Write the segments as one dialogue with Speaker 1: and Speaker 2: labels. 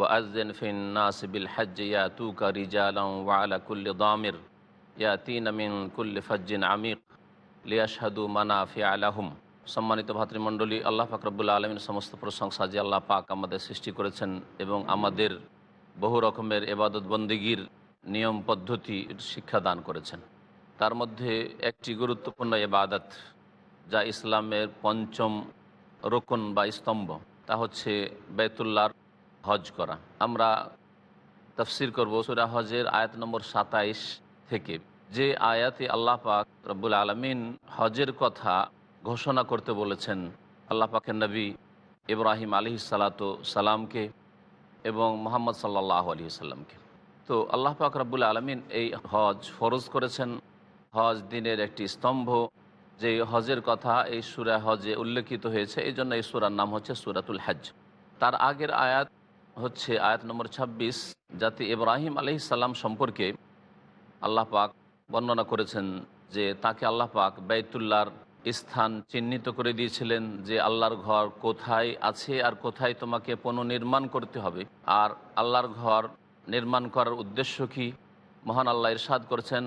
Speaker 1: ওয়াজিন ফিন্নাস বিল হজ ইয়াতু কা রিজালাম ওয়ালা কুল্লি দামির ইয়াতিন মিন কুল্লি ফজ্জিন আমিক লিয়াশাদু মানাফি সম্মানিত ভাতৃমণ্ডলী, আল্লাহ ফাকরবুল আলমীর সমস্ত প্রশংসা যে আল্লাহ পাক আমাদের সৃষ্টি করেছেন এবং আমাদের বহু রকমের এবাদত বন্দিগির নিয়ম পদ্ধতি শিক্ষা দান করেছেন। তার মধ্যে একটি গুরুত্বপূর্ণ এবাদত যা ইসলামের পঞ্চম রোকন বা স্তম্ভ, তা হচ্ছে বেতুল্লার হজ করা। আমরা তফসির করব সুরা হজের আয়াত নম্বর সাতাইশ থেকে। যে আয়াতে আল্লাহ পাক রব্বুল আলমিন হজের কথা ঘোষণা করতে বলেছেন, আল্লাহ পাকের নবী ইব্রাহিম আলী সালাত সালামকে এবং মোহাম্মদ সাল্লাহ আলী সাল্লামকে তো আল্লাহ পাক রব্বুল আলমিন এই হজ ফরজ করেছেন। হজ দিনের একটি স্তম্ভ যে হজের কথা এই সুরা হজে উল্লেখিত হয়েছে, এই জন্য এই সুরার নাম হচ্ছে সুরাতুল হজ তার আগের আয়াত হচ্ছে আয়াত নম্বর ২৬ যাতে ইব্রাহিম আলহি সাল্লাম সম্পর্কে আল্লাহ পাক বর্ণনা করেছেন যে তাকে আল্লাহ পাক বাইতুল্লাহর স্থান চিহ্নিত করে দিয়েছিলেন যে আল্লাহর ঘর কোথায় আছে আর কোথায় তোমাকে পুনর্নির্মাণ করতে হবে। আর আল্লাহর ঘর নির্মাণ করার উদ্দেশ্য কি? মহান আল্লাহ ইরশাদ করেছেন,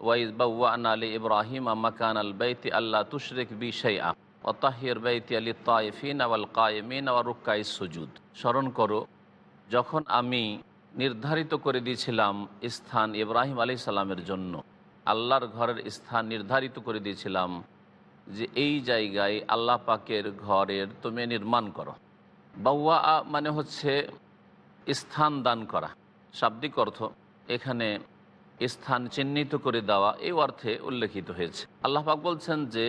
Speaker 1: ওয়াইজ বাউআন আলী ইব্রাহিম মাকান আল বাইতি আল্লাহ তুশরেক বি সুজুদ। স্মরণ করো, যখন আমি নির্ধারিত করে দিয়েছিলাম স্থান ইব্রাহিম আলী সাল্লামের জন্য, আল্লাহর ঘরের স্থান নির্ধারিত করে দিয়েছিলাম যে এই জায়গায় আল্লাহ পাকের ঘরের তুমি নির্মাণ করো। বাউয়া মানে হচ্ছে স্থান দান করা। শাব্দিক অর্থ, এখানে স্থান চিহ্নিত করে দেওয়া এই অর্থে উল্লেখিত হয়েছে। আল্লাহ পাক বলছেন যে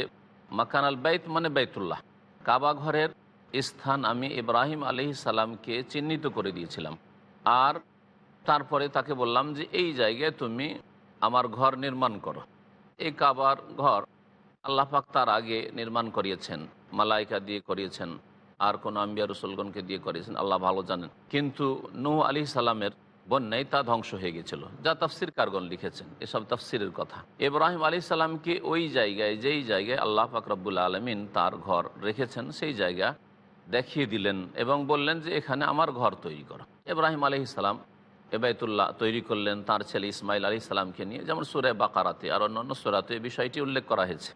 Speaker 1: মাকান আল বাইত মানে বাইতুল্লাহ। কাবা ঘরের স্থান আমি ইব্রাহিম আলি সালামকে চিহ্নিত করে দিয়েছিলাম। আর তারপরে তাকে বললাম যে, এই জায়গায় তুমি আমার ঘর নির্মাণ করো। এই কাবার ঘর আল্লাহ পাক তার আগে নির্মাণ করিয়েছেন, মালাইকা দিয়ে করিয়েছেন, আর কোনো আম্বিয়া রসুলগণকে দিয়ে করিয়েছেন, আল্লাহ ভালো জানেন। কিন্তু নূ আলি সালামের বন্যায় তা ধ্বংস হয়ে গেছিল। যা তাফসির কারগণ লিখেছেন, এসব তাফসিরের কথা। ইব্রাহিম আলী সালামকে ওই জায়গায়, যেই জায়গায় আল্লাহ পাক রব্বুল আলমিন তার ঘর রেখেছেন, সেই জায়গা দেখিয়ে দিলেন এবং বললেন যে, এখানে আমার ঘর তৈরি করো। ইব্রাহিম আলহি সালাম এবায়তুল্লাহ তৈরি করলেন, তার ছেলে ইসমাইল আলী সালামকে নিয়ে, যেমন সুরে বাকারাতে আর অন্যান্য সুরাতে এই বিষয়টি উল্লেখ করা হয়েছে।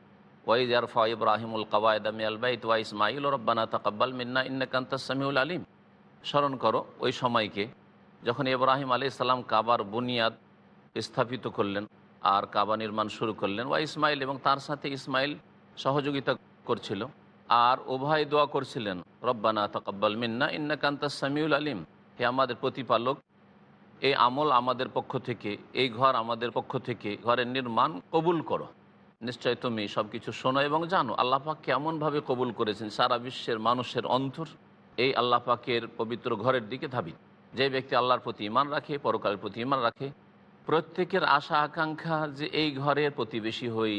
Speaker 1: ওয়াইদ আরফা ইব্রাহিমুল কওয়ায়দামি আলবাইত ওয়া ইসমাইল ও রব্বানা তাকাব্বাল মিন্না ইন্নাকান্তা সামিউল আলিম। স্মরণ করো ওই সময়কে যখন ইব্রাহিম আলী সালাম কাবার বুনিয়াদ স্থাপিত করলেন আর কাবা নির্মাণ শুরু করলেন, ওয়া ইসমাইল এবং তার সাথে ইসমাইল সহযোগিতা করছিল। আর উভয় দোয়া করছিলেন, রব্বানা তকব্বাল মিন্না ইন্নাকান্তা সামিউল আলিম। হে আমাদের প্রতিপালক, এই আমল আমাদের পক্ষ থেকে, এই ঘর আমাদের পক্ষ থেকে, ঘরের নির্মাণ কবুল করো। নিশ্চয় তুমি সব কিছু শোনো এবং জানো, আল্লাহ পাক কেমনভাবে কবুল করেছেন সারা বিশ্বের মানুষের অন্তর। এই আল্লাহ পাকের পবিত্র ঘরের দিকে ধাবিত। যে ব্যক্তি আল্লাহর প্রতি ইমান রাখে, পরকালের প্রতি ইমান রাখে, প্রত্যেকের আশা, আকাঙ্ক্ষা যে এই ঘরের প্রতিবেশী হই।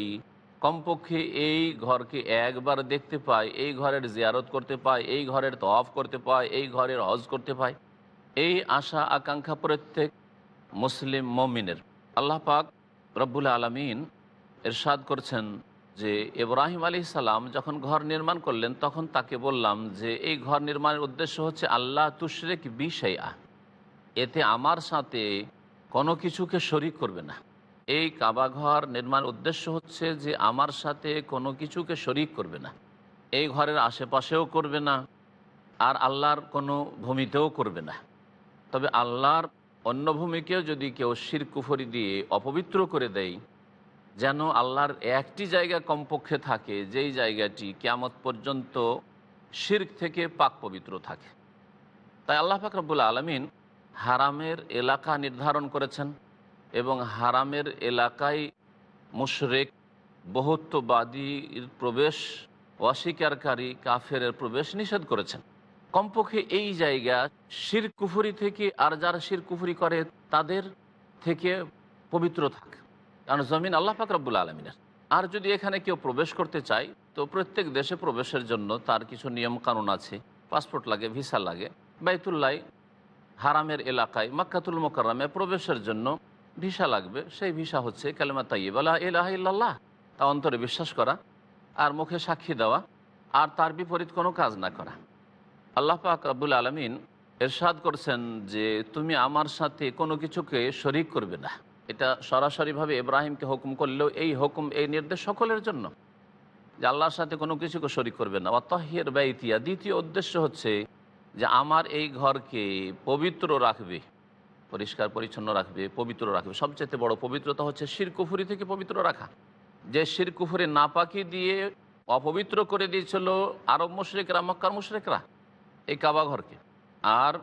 Speaker 1: কমপক্ষে এই ঘরকে একবার দেখতে পায়, এই ঘরের জিয়ারত করতে পায়, এই ঘরের তফ করতে পায়, এই ঘরের হজ করতে পায়। এই আশা, আকাঙ্ক্ষা প্রত্যেক মুসলিম মমিনের। আল্লাহ পাক রব্বুল আলমিন এরশাদ করছেন যে, ইব্রাহিম আলী সালাম যখন ঘর নির্মাণ করলেন, তখন তাকে বললাম যে, এই ঘর নির্মাণের উদ্দেশ্য হচ্ছে আল্লাহ তুশরেক বিষয়া এতে আমার সাথে কোনো কিছুকে শরিক করবে না। এই কাবা ঘর নির্মাণ উদ্দেশ্য হচ্ছে যে আমার সাথে কোনো কিছুকে শরিক করবে না। এই ঘরের আশেপাশেও করবে না, আর আল্লাহর কোনো ভূমিতেও করবে না। তবে আল্লাহর অন্য ভূমিকেও যদি কেউ শির কুফরি দিয়ে অপবিত্র করে দেয়, যেন আল্লাহর একটি জায়গা কমপক্ষে থাকে, যেই জায়গাটি কেয়ামত পর্যন্ত শির্ক থেকে পাক পবিত্র থাকে। তাই আল্লাহ ফাকরাবুল আলমিন হারামের এলাকা নির্ধারণ করেছেন এবং হারামের এলাকায় মুশরেক, বহুত্ববাদীর প্রবেশ, অস্বীকারী কাফেরের প্রবেশ নিষেধ করেছেন। কমপক্ষে এই জায়গা শির কুফুরি থেকে আর যারা শির কুফুরি করে তাদের থেকে পবিত্র থাক। কারণ জমিন আল্লাহ পাক রব্বুল আলমিনের। আর যদি এখানে কেউ প্রবেশ করতে চায়, তো প্রত্যেক দেশে প্রবেশের জন্য তার কিছু নিয়ম কানুন আছে। পাসপোর্ট লাগে, ভিসা লাগে, বাইতুল্লাহ হারামের এলাকায়, মাক্কাতুল মোকাররামে প্রবেশের জন্য ভিসা লাগবে। সেই ভিসা হচ্ছে কালেমা তাইব আল্লাহ ইলাহ ইল্লাল্লাহ। তা অন্তরে বিশ্বাস করা আর মুখে সাক্ষী দেওয়া আর তার বিপরীত কোনো কাজ না করা। আল্লাহ পাক রব্বুল আলমিন এরশাদ করছেন যে তুমি আমার সাথে কোনো কিছুকে শরিক করবে না। এটা সরাসরিভাবে ইব্রাহিমকে হুকুম করলেও এই হুকুম, এই নির্দেশ সকলের জন্য। যে আল্লাহর সাথে কোনো কিছুকে শরিক করবে না। অতহের ব্যয়তিয়া দ্বিতীয় উদ্দেশ্য হচ্ছে যে আমার এই ঘরকে পবিত্র রাখবে, পরিষ্কার, পরিচ্ছন্ন রাখবে, পবিত্র রাখবে। সবচেয়ে বড় পবিত্রতা হচ্ছে শিরকুফুরি থেকে পবিত্র রাখা। যে শিরকুফুরি নাপাকি দিয়ে অপবিত্র করে দিয়েছিল আরব মুশরেকরা, মক্কার মুশরেকরা এই কাবা ঘরকে। আর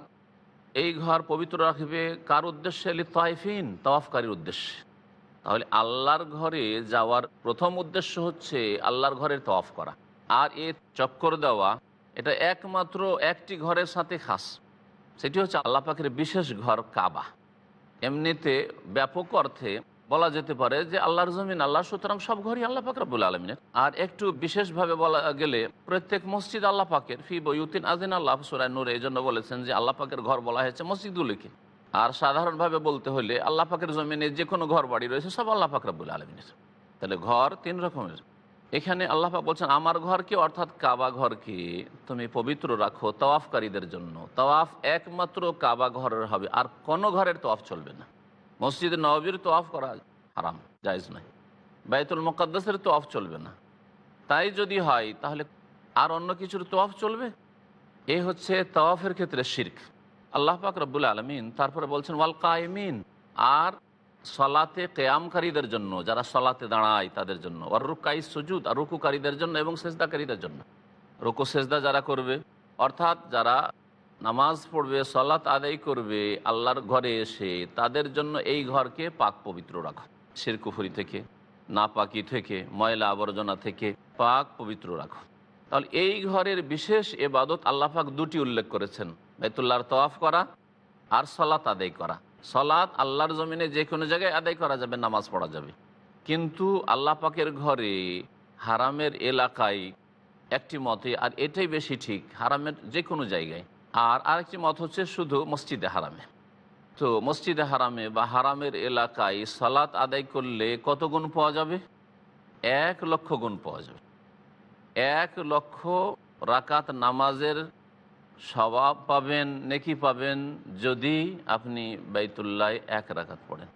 Speaker 1: এই ঘর পবিত্র রাখবে কার উদ্দেশ্যে? আলি তাইফিন, তওয়াফকারীর উদ্দেশ্যে। তাহলে আল্লাহর ঘরে যাওয়ার প্রথম উদ্দেশ্য হচ্ছে আল্লাহর ঘরের তওয়াফ করা। আর এ চক্কর দেওয়া এটা একমাত্র একটি ঘরের সাথে খাস। সেটি হচ্ছে আল্লাহ পাকের বিশেষ ঘর কাবা। এমনিতে ব্যাপক অর্থে বলা যেতে পারে যে আল্লাহর জমিন আল্লাহ সুতরাং সব ঘরই আল্লাহ পাক রব্বুল আলমিনের। আর একটু বিশেষভাবে বলা গেলে প্রত্যেক মসজিদ আল্লাহ পাকের। ফি বইউদ্দিন আজিন আল্লাহ সুরায় নূরে এই জন্য বলেছেন যে আল্লাহ পাকের ঘর বলা হয়েছে মসজিদগুলিকে আর সাধারণভাবে বলতে হলে আল্লাহ পাকের জমিনে যে কোনো ঘর বাড়ি রয়েছে, সব আল্লাহ পাক রব্বুল আলমিনের। তাহলে ঘর তিন রকমের। এখানে আল্লাহ বলছেন, আমার ঘরকে অর্থাৎ কাবা ঘরকে তুমি পবিত্র রাখো তওয়াফকারীদের জন্য। তওয়াফ একমাত্র কাবা ঘরের হবে। আর কোনো ঘরের তওয়াফ চলবে না। মসজিদে নবীর তোয়াফ করা হারাম, জায়জ নয়। বাইতুল মোকাদ্দাসের তোয়াফ চলবে না। তাই যদি হয়, তাহলে আর অন্য কিছুর তোয়াফ চলবে? এ হচ্ছে তওয়াফের ক্ষেত্রে শির্ক। আল্লাহ পাক রব্বুল আলমিন তারপরে বলছেন, ওয়াল কায়মিন। আর সলাতে কেয়ামকারীদের জন্য, যারা সলাতে দাঁড়ায় তাদের জন্য। আর রুকাই সুজুদ, আর রুকুকারীদের জন্য এবং সেজদাকারীদের জন্য। রুকু, সেজদা যারা করবে, অর্থাৎ যারা নামাজ পড়বে, সলাত আদায় করবে, আল্লাহর ঘরে এসে তাদের জন্য এই ঘরকে পাক পবিত্র রাখো। শিরকুফুরি থেকে, নাপাকি থেকে, ময়লা আবর্জনা থেকে পাক পবিত্র রাখো। তাহলে এই ঘরের বিশেষ এবাদত আল্লাহ পাক দুটি উল্লেখ করেছেন। বেতুল্লাহর তওয়াফ করা আর সলাত আদায় করা। সলাৎ আল্লাহর জমিনে যে কোনো জায়গায় আদায় করা যাবে, নামাজ পড়া যাবে। কিন্তু আল্লাহ পাকের ঘরে হারামের এলাকায় একটি মতে, আর এটাই বেশি ঠিক, হারামের যে কোনো জায়গায়। আর আরেকটি মত হচ্ছে শুধু মসজিদে হারামে। তো মসজিদে হারামে বা হারামের এলাকায় সালাত আদায় করলে কত গুণ পাওয়া যাবে? এক লক্ষ গুণ পাওয়া যাবে। এক লক্ষ রাকাত নামাজের স্বভাব পাবেন, নেকি পাবেন যদি আপনি বাইতুল্লাহ এক রাখাত পড়েন।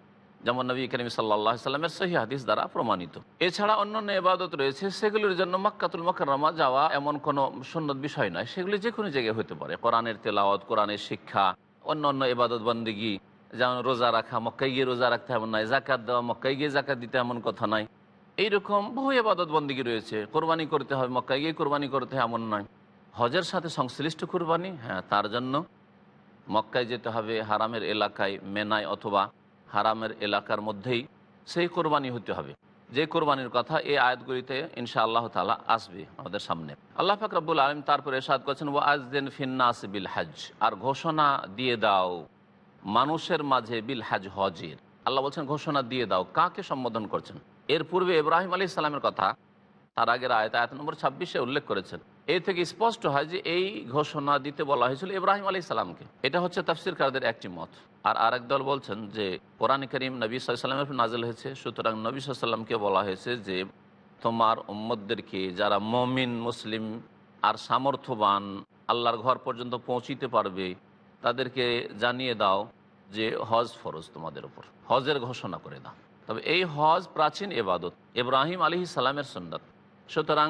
Speaker 1: যেমন নবী করিম সাল্লাহ সাল্লামের সহি হাদিস দ্বারা প্রমাণিত। এছাড়া অন্যান্য ইবাদত রয়েছে, সেগুলির জন্য মক্কাতুল মকরমা যাওয়া এমন কোনো সুন্নত বিষয় নয়। সেগুলি যে কোনো জায়গায় হতে পারে। কোরআনের তেলাওয়াত, কোরআনের শিক্ষা অন্য অন্য ইবাদত বন্দিগি, যেমন রোজা রাখা মক্কাই গিয়ে রোজা রাখতে এমন নয় জাকাত দেওয়া মক্কাই গিয়ে জাকাত দিতে এমন কথা নয়। এইরকম বহু ইবাদত বন্দিগি রয়েছে। কোরবানি করতে হবে মক্কাই গিয়ে কোরবানি করতে এমন নয়। হজের সাথে সংশ্লিষ্ট কোরবানি হ্যাঁ তার জন্য মক্কায় যেতে হবে, হারামের এলাকায় মেনায় অথবা হারামের এলাকার মধ্যেই সেই কোরবানি হতে হবে। যে কোরবানির কথা এই আয়াতগুলিতে ইনশা আল্লাহ তালা আসবে আমাদের সামনে। আল্লাহ ফাকরাবুল আলম তারপরে সাদ করছেন ও আজদিন ফিন্নাস বিল হাজ আর ঘোষণা দিয়ে দাও মানুষের মাঝে বিল হাজ হজের। আল্লাহ বলছেন, ঘোষণা দিয়ে দাও, কাকে সম্বোধন করছেন? এর পূর্বে ইব্রাহিম আলী ইসলামের কথা তার আগের আয়ত আয়ত নম্বর ছাব্বিশে উল্লেখ করেছেন। এই থেকে স্পষ্ট হয় যে এই ঘোষণা দিতে বলা হয়েছিল ইব্রাহিম আলী সালামকে। এটা হচ্ছে তাফসিরকারদের একটি মত। আর আরেক দল বলছেন যে কোরআন করিম নবী সাল্লামের নাজেল হয়েছে। সুতরাং নবী সাল্লামকে বলা হয়েছে যে তোমার উম্মদদেরকে যারা মমিন, মুসলিম আর সামর্থ্যবান আল্লাহর ঘর পর্যন্ত পৌঁছিতে পারবে, তাদেরকে জানিয়ে দাও যে হজ ফরজ তোমাদের উপর। হজের ঘোষণা করে দাও। তবে এই হজ প্রাচীন এবাদত ইব্রাহিম আলী সালামের সন্ন্যত সুতরাং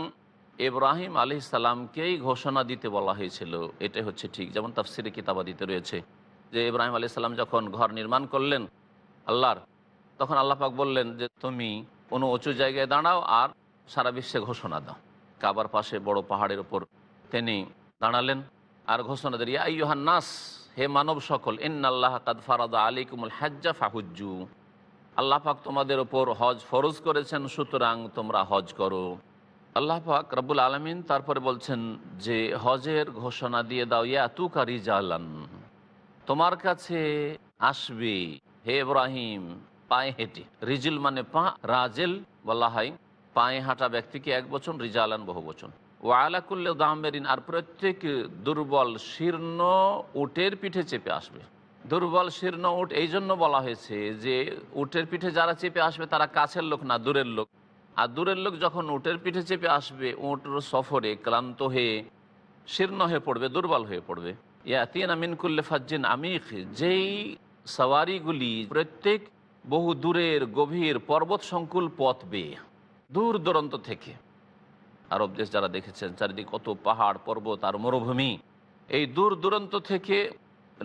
Speaker 1: ইব্রাহিম আলী সালামকেই ঘোষণা দিতে বলা হয়েছিল। এটাই হচ্ছে ঠিক। যেমন তাফসিরে কিতাবাদিতে রয়েছে যে ইব্রাহিম আলী সাল্লাম যখন ঘর নির্মাণ করলেন আল্লাহর, তখন আল্লাহ পাক বললেন যে, তুমি কোনো উঁচু জায়গায় দাঁড়াও আর সারা বিশ্বে ঘোষণা দাও। কাবার পাশে বড় পাহাড়ের ওপর তিনি দাঁড়ালেন আর ঘোষণা দেন, ইয়া নাস, হে মানব সকল ইন আল্লাহ কাদ ফারাদা আলিকুমুল হাজ্জা ফাহুজ্জু। আল্লাহ পাক তোমাদের ওপর হজ ফরজ করেছেন, সুতরাং তোমরা হজ করো। আল্লাহ পাক রব্বুল আলমিন তারপরে বলছেন যে, হজের ঘোষণা দিয়ে দাও ইয়া তুকারি জালান তোমার কাছে আসবে, হে ইব্রাহিম, পায়ে হেঁটে। রিজিল মানে পা, রাজেল বলা হয়। পায়ে হাঁটা ব্যক্তিকে এক বচন, রিজালান বহু বচন। ও আলাকুল্লে দামেরিন, আর প্রত্যেক দুর্বল শীর্ণ উটের পিঠে চেপে আসবে। দুর্বল শীর্ণ উট এই জন্য বলা হয়েছে যে, উটের পিঠে যারা চেপে আসবে, তারা কাছের লোক না, দূরের লোক। আর দূরের লোক যখন উটের পিঠে চেপে আসবে, উট সফরে ক্লান্ত হয়ে শীর্ণ হয়ে পড়বে, দুর্বল হয়ে পড়বে। ইয়াতিন আমিনকুল্লে ফাজ্জিন আমিক যেই সওয়ারিগুলি প্রত্যেক বহু দূরের গভীর পর্বত সংকুল পথ বেয়ে, দূর দূরান্ত থেকে। আরব দেশ যারা দেখেছেন, চারিদিকে কত পাহাড়, পর্বত আর মরুভূমি, এই দূর দূরান্ত থেকে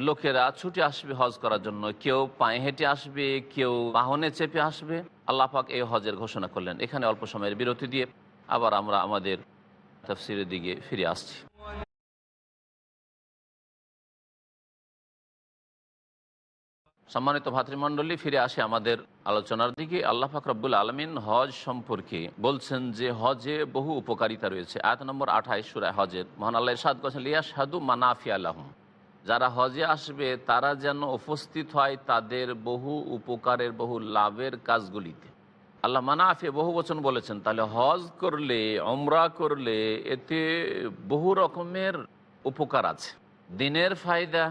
Speaker 1: লোকেরা ছুটে আসবে হজ করার জন্য। কেউ পায়ে হেঁটে আসবে, কেউ বাহনে চেপে আসবে। আল্লাপাক এই হজের ঘোষণা করলেন। এখানে অল্প সময়ের বিরতি দিয়ে আবার আমরা আমাদের তফসিরের দিকে ফিরে আসছি। সম্মানিত ভাতৃমণ্ডলী, ফিরে আসে আমাদের আলোচনার দিকে। আল্লাহ ফাকরাবুল আলমিন হজ সম্পর্কে বলছেন যে হজে বহু উপকারিতা রয়েছে। আয়াত নম্বর আঠাইশ সুরায় হজের মহান আল্লাহ সাদ করেছেন লিয়া সাদু মানাফি আলহম যারা হজে আসবে, তারা যেন উপস্থিত হয় তাদের বহু উপকারের, বহু লাভের কাজগুলিতে। আল্লাহ মানাফি বহু বচন বলেছেন, তাহলে হজ করলে অমরা করলে এতে বহু রকমের উপকার আছে। দিনের ফায়দা,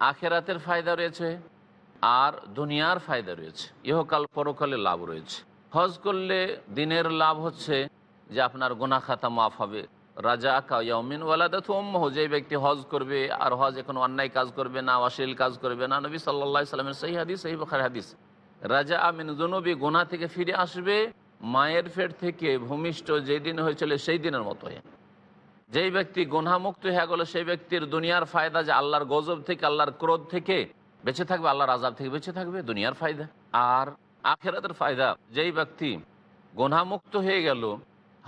Speaker 1: আখেরাতের ফায়দা রয়েছে, আর দুনিয়ার ফায়দা রয়েছে। ইহকাল পরকালে লাভ রয়েছে। হজ করলে দিনের লাভ হচ্ছে যে আপনার গোনা খাতা মাফ হবে রাজা কাউমিন ওয়ালাদা থুম্মহ যে ব্যক্তি হজ করবে আর হজ এখন অন্যায় কাজ করবে না, অশ্লীল কাজ করবে না, নবী সাল্লা সাল্লামের সেই হাদিস, সেই বখার হাদিস। রাজা আমিন জনবী গোনা থেকে ফিরে আসবে, মায়ের ফের থেকে ভূমিষ্ঠ যেদিন হয়েছিল সেই দিনের মতো যেই ব্যক্তি গোনামুক্ত হয়ে গেল, সেই ব্যক্তির দুনিয়ার ফায়দা যে আল্লাহর গজব থেকে, আল্লাহর ক্রোধ থেকে বেঁচে থাকবে, আল্লাহর আজাব থেকে বেঁচে থাকবে, দুনিয়ার ফায়দা। আর আখেরাতের ফায়দা, যেই ব্যক্তি গোনামুক্ত হয়ে গেল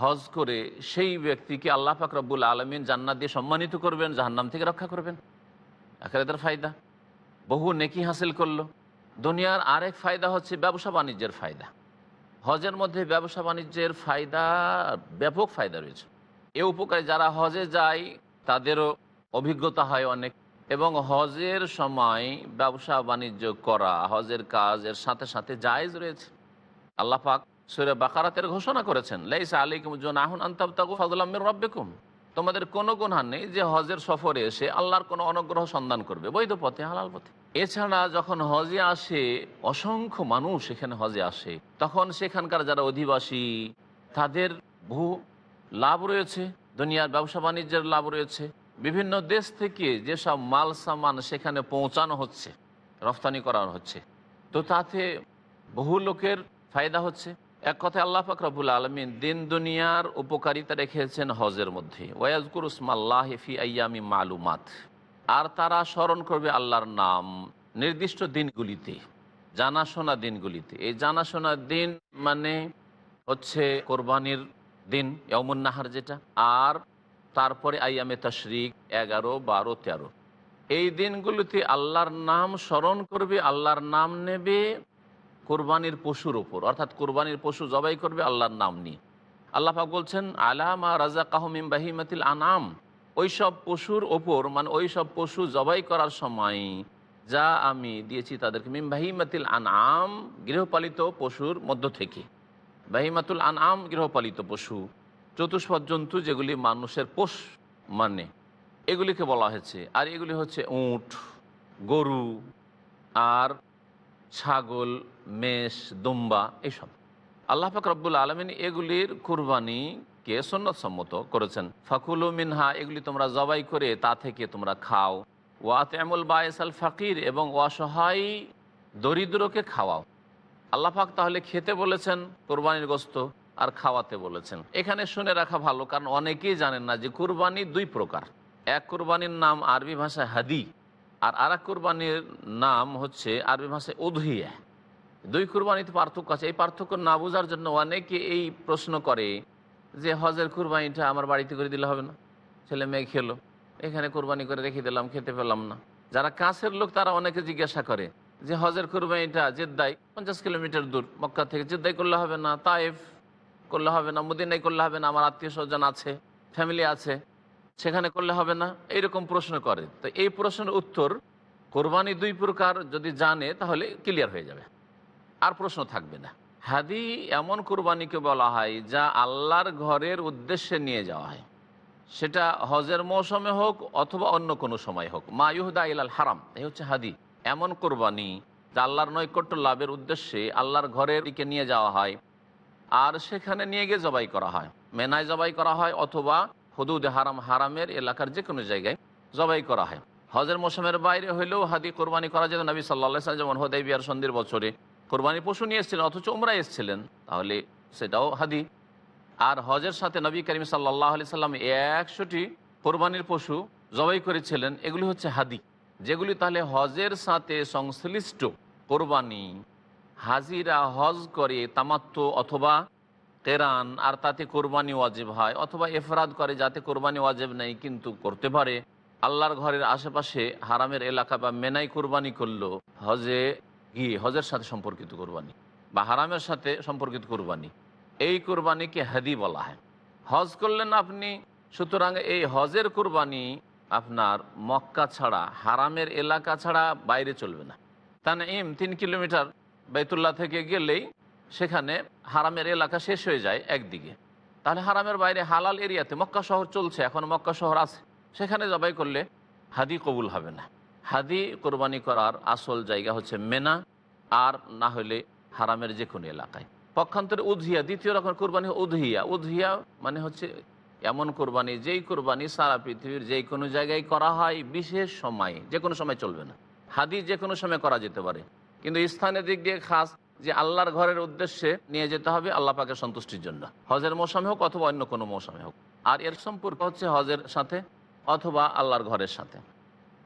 Speaker 1: হজ করে সেই ব্যক্তিকে আল্লাহ ফাকরাবুল আলমিন জান্নাত দিয়ে সম্মানিত করবেন, জাহান্নাম থেকে রক্ষা করবেন। আখেরাতের ফায়দা। বহু নেকি হাসিল করল। দুনিয়ার আরেক ফায়দা হচ্ছে ব্যবসা বাণিজ্যের ফায়দা। হজের মধ্যে ব্যবসা বাণিজ্যের ফায়দা ব্যাপক ফায়দা রয়েছে। এ উপকারে যারা হজে যায়, তাদেরও অভিজ্ঞতা হয় অনেক। এবং হজের সময় ব্যবসা বাণিজ্য করা, হজের কাজের সাথে সাথে জায়েজ রয়েছে। আল্লাহ পাক সুরে বাকারাতের ঘোষণা করেছেন, লাইসা আলাইকুম জোনাহুন আন্তাবতাকু ফাজলামের রব্বেকুম। তোমাদের কোনো গুণা নেই যে হজের সফরে এসে আল্লাহর কোনো অনুগ্রহ সন্ধান করবে। বৈধ পথে, হালাল পথে। এছাড়া যখন হজে আসে, অসংখ্য মানুষ এখানে হজে আসে। তখন সেখানকার যারা অধিবাসী, তাদের বহু লাভ রয়েছে। দুনিয়ার ব্যবসা বাণিজ্যের লাভ রয়েছে। বিভিন্ন দেশ থেকে যেসব মাল সামান সেখানে পৌঁছানো হচ্ছে, রফতানি করানো হচ্ছে। তো তাতে বহু লোকের ফায়দা হচ্ছে। এক কথায় আল্লাহ ফাকরাবুল আলমিন দিন দুনিয়ার উপকারিতা রেখেছেন হজের মধ্যে। ওয়াজকুর উসমাল্লাহ ফি আয়ামি মালুমাত। আর তারা স্মরণ করবে আল্লাহর নাম নির্দিষ্ট দিনগুলিতে, জানাশোনা দিনগুলিতে। এই জানাশোনা দিন মানে হচ্ছে কোরবানির দিন ইয়মুন্নাহার যেটা, আর তারপরে আইয়ামে তশরিক এগারো, বারো, তেরো। এই দিনগুলিতে আল্লাহর নাম স্মরণ করবে, আল্লাহর নাম নেবে কোরবানির পশুর ওপর অর্থাৎ কোরবানির পশু জবাই করবে আল্লাহর নাম নিয়ে। আল্লাহ পাক বলছেন আলামা রাজা কাহমিম বাহিমাতিল আনাম ওই সব পশুর ওপর মানে ওই সব পশু জবাই করার সময় যা আমি দিয়েছি তাদেরকে মিম বাহিমাতিল আনাম গৃহপালিত পশুর মধ্য থেকে। বাহিমাতুল আনাম গৃহপালিত পশু। চতুষ্পদ জন্তু যেগুলি মানুষের পোষ মানে এগুলিকে বলা হয়েছে। আর এগুলি হচ্ছে উঁট, গরু, আর ছাগল মেষ, দুম্বা এইসব আল্লাহ পাক রব্বুল আলমিন এগুলির কুরবানিকে সন্ন্যতসম্মত করেছেন। ফাকুল মিনহা, এগুলি তোমরা জবাই করে তা থেকে তোমরা খাও। ওয়াত এমুল বায়েসাল ফাকির, এবং অসহায় দরিদ্রকে খাওয়াও। আল্লাহ পাক তাহলে খেতে বলেছেন, কোরবানির গোস্ত, আর খাওয়াতে বলেছেন। এখানে শুনে রাখা ভালো, কারণ অনেকেই জানেন না যে কুরবানি দুই প্রকার। এক কুরবানির নাম আরবি ভাষায় হাদি, আর আর এক কুরবানির নাম হচ্ছে আরবি ভাষায় উধহিয়া দুই কুরবানিতে পার্থক্য আছে। এই পার্থক্য না বোঝার জন্য অনেকে এই প্রশ্ন করে যে, হজের কুরবানিটা আমার বাড়িতে করে দিলে হবে না। ছেলে মেয়ে খেলো। এখানে কোরবানি করে রেখে দিলাম, খেতে পেলাম না। যারা কাছের লোক, তারা অনেকে জিজ্ঞাসা করে যে, হজের কুরবানিটা জেদ্দাই পঞ্চাশ কিলোমিটার দূর, মক্কা থেকে জেদ্দাই করলে হবে না তাইফ করলে হবে না মদিনাই করলে হবে না, আমার আত্মীয় স্বজন আছে ফ্যামিলি আছে, সেখানে করলে হবে না? এইরকম প্রশ্ন করে। তো এই প্রশ্নের উত্তর, কোরবানি দুই প্রকার, যদি জানে তাহলে ক্লিয়ার হয়ে যাবে। আর প্রশ্ন থাকবে না। হাদি এমন কোরবানিকে বলা হয়, যা আল্লাহর ঘরের উদ্দেশ্যে নিয়ে যাওয়া হয়। সেটা হজের মৌসুমে হোক অথবা অন্য কোনো সময় হোক। মা ইহুদা ইলাল হারাম, এই হচ্ছে হাদি। এমন কোরবানি যা আল্লাহর নৈকট্য লাভের উদ্দেশ্যে আল্লাহর ঘরের দিকে নিয়ে যাওয়া হয় আর সেখানে নিয়ে গিয়ে জবাই করা হয়। মেনায় জবাই করা হয় অথবা হদুদ হারাম হারামের এলাকার যে কোনো জায়গায় জবাই করা হয়। হজের মৌসুমের বাইরে হইলেও হাদি কোরবানি করা যেত নবী সাল্লাম যেমন হোদাই বিয়ার সন্ধির বছরে। কোরবানি পশু নিয়ে এসেছিলেন, অথচ উমরা এসেছিলেন। তাহলে সেটাও হাদি। আর হজের সাথে নবী করিম সাল্লাহ আলি সাল্লাম একশোটি কোরবানির পশু জবাই করেছিলেন, এগুলি হচ্ছে হাদি। যেগুলি তাহলে হজের সাথে সংশ্লিষ্ট কোরবানি, হাজিরা, হজ করে তামাত্ম অথবা কেরান, আর তাতে কোরবানি ওয়াজেব হয়, অথবা এফরাদ করে যাতে কোরবানি ওয়াজেব নেই, কিন্তু করতে পারে। আল্লাহর ঘরের আশেপাশে হারামের এলাকা বা মেনাই কোরবানি করল, হজে গিয়ে হজের সাথে সম্পর্কিত কোরবানি বা হারামের সাথে সম্পর্কিত কোরবানি। এই কোরবানিকে হাদি বলা হয়। হজ করলেন আপনি, সুতরাং এই হজের কোরবানি আপনার মক্কা ছাড়া, হারামের এলাকা ছাড়া বাইরে চলবে না। তান ইম তিন কিলোমিটার বাইতুল্লাহ থেকে গেলেই সেখানে হারামের এলাকা শেষ হয়ে যায় একদিকে। তাহলে হারামের বাইরে হালাল এরিয়াতে মক্কা শহর চলছে, এখন মক্কা শহর আছে। সেখানে জবাই করলে হাদি কবুল হবে না। হাদি কোরবানি করার আসল জায়গা হচ্ছে মেনা, আর না হলে হারামের যে কোনো এলাকায়। পক্ষান্তরে উধিয়া দ্বিতীয় রকম কোরবানি উধিয়া উধিয়া মানে হচ্ছে এমন কোরবানি, যেই কোরবানি সারা পৃথিবীর যে কোনো জায়গায় করা হয় বিশেষ সময়ে, যে কোনো সময় চলবে না। হাদি যে কোনো সময় করা যেতে পারে। কিন্তু স্থানের দিক দিয়ে খাস যে আল্লাহর ঘরের উদ্দেশ্যে নিয়ে যেতে হবে আল্লাহ পাকের সন্তুষ্টির জন্য। হজের মৌসুমে হোক অথবা অন্য কোনো মৌসুমে হোক। আর এর সম্পর্ক হচ্ছে হজের সাথে অথবা আল্লাহর ঘরের সাথে।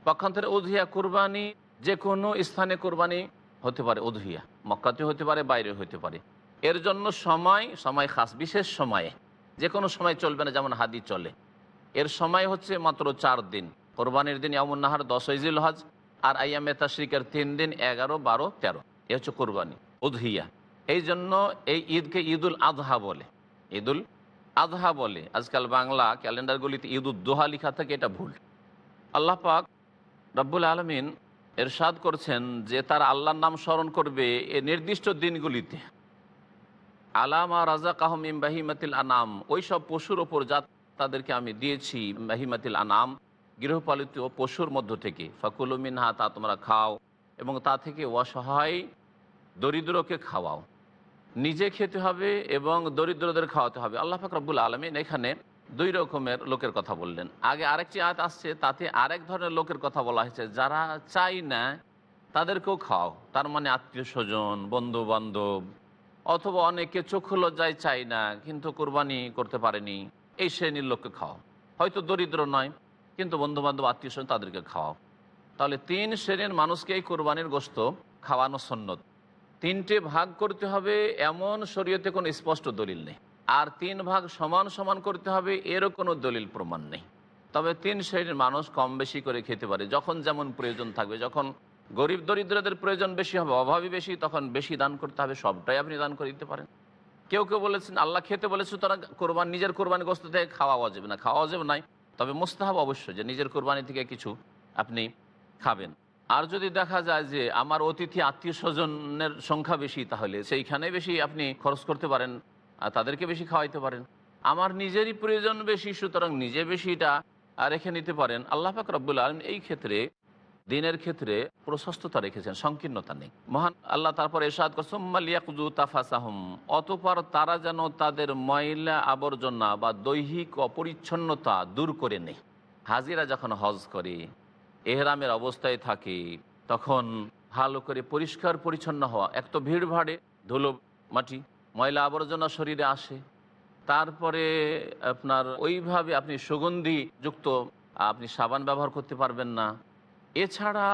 Speaker 1: পক্ষান্তরে উধিয়া কোরবানি যে কোনো স্থানে কোরবানি হতে পারে উধিয়া মক্কাতে হতে পারে, বাইরে হতে পারে। এর জন্য সময় সময় খাস, বিশেষ সময়ে। যে কোনো সময় চলবে না, যেমন হাদি চলে। এর সময় হচ্ছে মাত্র চার দিন। কোরবানির দিন এমন নাহার দশ ইজিল হজ আর আইয়ামে তাশরিকের তিন দিন এগারো, বারো, তেরো। এ হচ্ছে কোরবানি, উদহিয়া। এই জন্য এই ঈদকে ঈদুল আজহা বলে। ঈদুল আজহা বলে। আজকাল বাংলা ক্যালেন্ডারগুলিতে ঈদ উদ্দোহা লিখা থাকে, এটা ভুল। আল্লাহ পাক রব্বুল আলমিন এরশাদ করছেন যে তার আল্লাহর নাম স্মরণ করবে এ নির্দিষ্ট দিনগুলিতে। আলামা রাজা কাহম ইম বাহিমাতিল আনাম, ওই সব পশুর ওপর যা তাদেরকে আমি দিয়েছি বাহিমাতিল আনাম, গৃহপালিত পশুর মধ্য থেকে। ফাকুল মিনহা, তা তোমরা খাও এবং তা থেকে অসহায় দরিদ্রকে খাওয়াও। নিজে খেতে হবে এবং দরিদ্রদের খাওয়াতে হবে। আল্লাহ পাক রব্বুল আলমিন এখানে দুই রকমের লোকের কথা বললেন। আগে আরেকটি আয়াত আসছে, তাতে আরেক ধরনের লোকের কথা বলা হয়েছে, যারা চাই না তাদেরকেও খাও তার মানে আত্মীয় স্বজন বন্ধু বান্ধব অথবা অনেকে চক্ষু লজ্জায় চাই না, কিন্তু কোরবানি করতে পারেনি, এই শ্রেণির লোককে খাও হয়তো দরিদ্র নয়, কিন্তু বন্ধু বান্ধব আত্মীয় স্বজন তাদেরকে খাওয়াও। তাহলে তিন শ্রেণির মানুষকে এই কোরবানির গোস্ত খাওয়ানো সন্ন্যত। তিনটে ভাগ করতে হবে, এমন শরীয়তে কোনো স্পষ্ট দলিল নেই। আর তিন ভাগ সমান সমান করতে হবে, এরও কোনো দলিল প্রমাণ নেই। তবে তিন শ্রেণির মানুষ কম বেশি করে খেতে পারে, যখন যেমন প্রয়োজন থাকবে। যখন গরিব দরিদ্রদের প্রয়োজন বেশি হবে অভাবী বেশি, তখন বেশি দান করতে হবে, সবটাই আপনি দান করে দিতে পারেন। কেউ কেউ বলেছেন, আল্লাহ খেতে বলেছে সুতরাং কোরবান, নিজের কোরবানি গোস্ত থেকে খাওয়া অজেব না। খাওয়া অজেব নাই তবে মুস্তাহাব অবশ্যই যে নিজের কোরবানি থেকে কিছু আপনি খাবেন। আর যদি দেখা যায় যে আমার অতিথি আত্মীয় স্বজনের সংখ্যা বেশি, তাহলে সেইখানে বেশি আপনি খরচ করতে পারেন। আর তাদেরকে বেশি খাওয়াইতে পারেন। আমার নিজেরই প্রয়োজন বেশি, সুতরাং নিজে বেশি এটা রেখে নিতে পারেন। আল্লাহ পাক রব্বুল আলম এই ক্ষেত্রে, দিনের ক্ষেত্রে প্রশস্ততা রেখেছেন, সংকীর্ণতা নেই। মহান আল্লাহ তারপর এরশাদ করসম্মালিয়াকুজু তাফাসাহম অতপর তারা যেন তাদের ময়লা আবর্জনা বা দৈহিক অপরিচ্ছন্নতা দূর করে নেই হাজিরা যখন হজ করে, এহরামের অবস্থায় থাকে, তখন ভালো করে পরিষ্কার পরিচ্ছন্ন হওয়া, এক তো ভিড় ভাড়ে ধুলো মাটি ময়লা আবর্জনা শরীরে আসে। তারপরে আপনার ওইভাবে আপনি সুগন্ধি যুক্ত আপনি সাবান ব্যবহার করতে পারবেন না। এছাড়া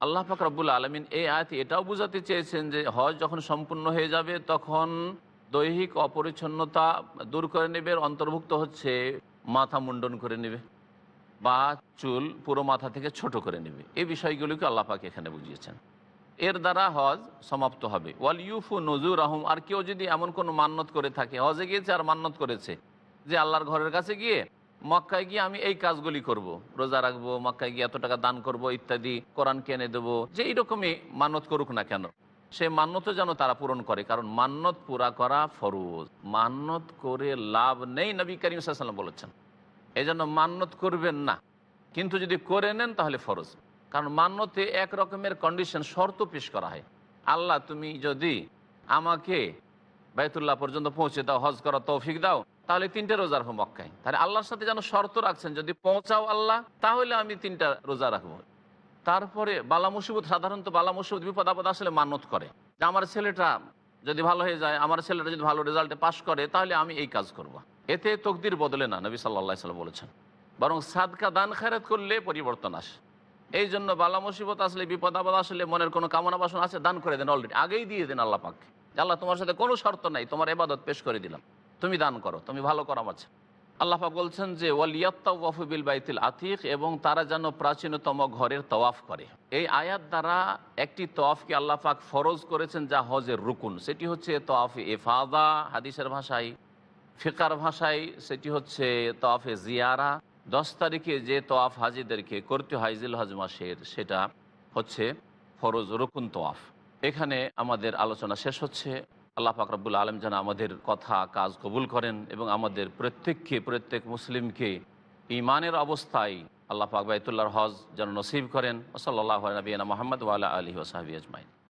Speaker 1: আল্লাহ পাক রব্বুল আলমিন এই আয়তে এটাও বোঝাতে চেয়েছেন যে হজ যখন সম্পূর্ণ হয়ে যাবে, তখন দৈহিক অপরিচ্ছন্নতা দূর করে নেবে, অন্তর্ভুক্ত হচ্ছে মাথা মুন্ডন করে নেবে বা চুল পুরো মাথা থেকে ছোট করে নেবে। এই বিষয়গুলিকে পাক এখানে বুঝিয়েছেন। এর দ্বারা হজ সমাপ্ত হবে। ওয়াল ইউফু নজুর আহম আর কেউ যদি এমন কোনো মান্যত করে থাকে, হজে গিয়েছে আর মান্যত করেছে, যে আল্লাহর ঘরের কাছে গিয়ে মক্কায় গিয়ে আমি এই কাজগুলি করব। রোজা রাখব, মক্কায় গিয়ে এত টাকা দান করব, ইত্যাদি, কোরআন কিনে দেবো যে এইরকমই মানত করুক না কেন, সে মান্যতও যেন তারা পূরণ করে, কারণ মান্যত পুরা করা ফরজ। মান্যত করে লাভ নেই নবী করিম সাল্লাম বলেছেন। এই জন্য মান্যত করবেন না, কিন্তু যদি করে নেন তাহলে ফরজ। কারণ মান্যতে এক রকমের কন্ডিশন শর্ত পেশ করা হয়। আল্লাহ, তুমি যদি আমাকে বায়তুল্লাহ পর্যন্ত পৌঁছে দাও, হজ করা তৌফিক দাও, তাহলে তিনটে রোজা রাখব মক্কায়। তাহলে আল্লাহর সাথে যেন শর্ত রাখছেন, যদি পৌঁছাও আল্লাহ, তাহলে আমি তিনটা রোজা রাখব। তারপরে বালা মুসিবত, সাধারণত বালা মুসিবত, বিপদ আপদ আসলে মানত করে। যে আমার ছেলেটা যদি ভালো হয়ে যায়, আমার ছেলেটা যদি ভালো রেজাল্টে পাশ করে, তাহলে আমি এই কাজ করব। এতে তকদির বদলে না, নবী সাল্লা সাল্লাম বলেছেন। বরং সাদকা দান খায়রাত করলে পরিবর্তন আসে। এই জন্য বালা মুসিবত আসলে, বিপদ আপদ আসলে মনের কোনো কামনা বাসনা আছে, দান করে দেন অলরেডি আগেই দিয়ে দেন আল্লাহ পাক। আল্লাহ তোমার সাথে কোনো শর্ত নাই, তোমার এবাদত পেশ করে দিলাম। তুমি দান করো, তুমি ভালো করো আমার ছেলে। আল্লাহ বলছেন যে ওয়ালিয়াত্তাফিল বাইতুল আতিক এবং তারা যেন প্রাচীনতম ঘরের তওয়াফ করে। এই আয়াত দ্বারা একটি তওয়াফকে আল্লাহ পাক ফরজ করেছেন, যা হজের রুকুন। সেটি হচ্ছে তওয়াফে এফাদা, হাদিসের ভাষায়, ফিকার ভাষায়। সেটি হচ্ছে তওয়াফে জিয়ারা। দশ তারিখে যে তোয়াফ হাজিদেরকে করতে হয় জিল হজ মাসের, সেটা হচ্ছে ফরজ রুকুন তোয়াফ। এখানে আমাদের আলোচনা শেষ হচ্ছে। আল্লাহ পাক রব্বুল আলম যেন আমাদের কথা, কাজ কবুল করেন এবং আমাদের প্রত্যেককে, প্রত্যেক মুসলিমকে ইমানের অবস্থায় আল্লাহ পাক বাইতুল্লাহর হজ যেন নসিব করেন। ওসল্লাহ নবীনা মোহাম্মদ ওয়ালা আলী ওসাহাবি আজমাইন।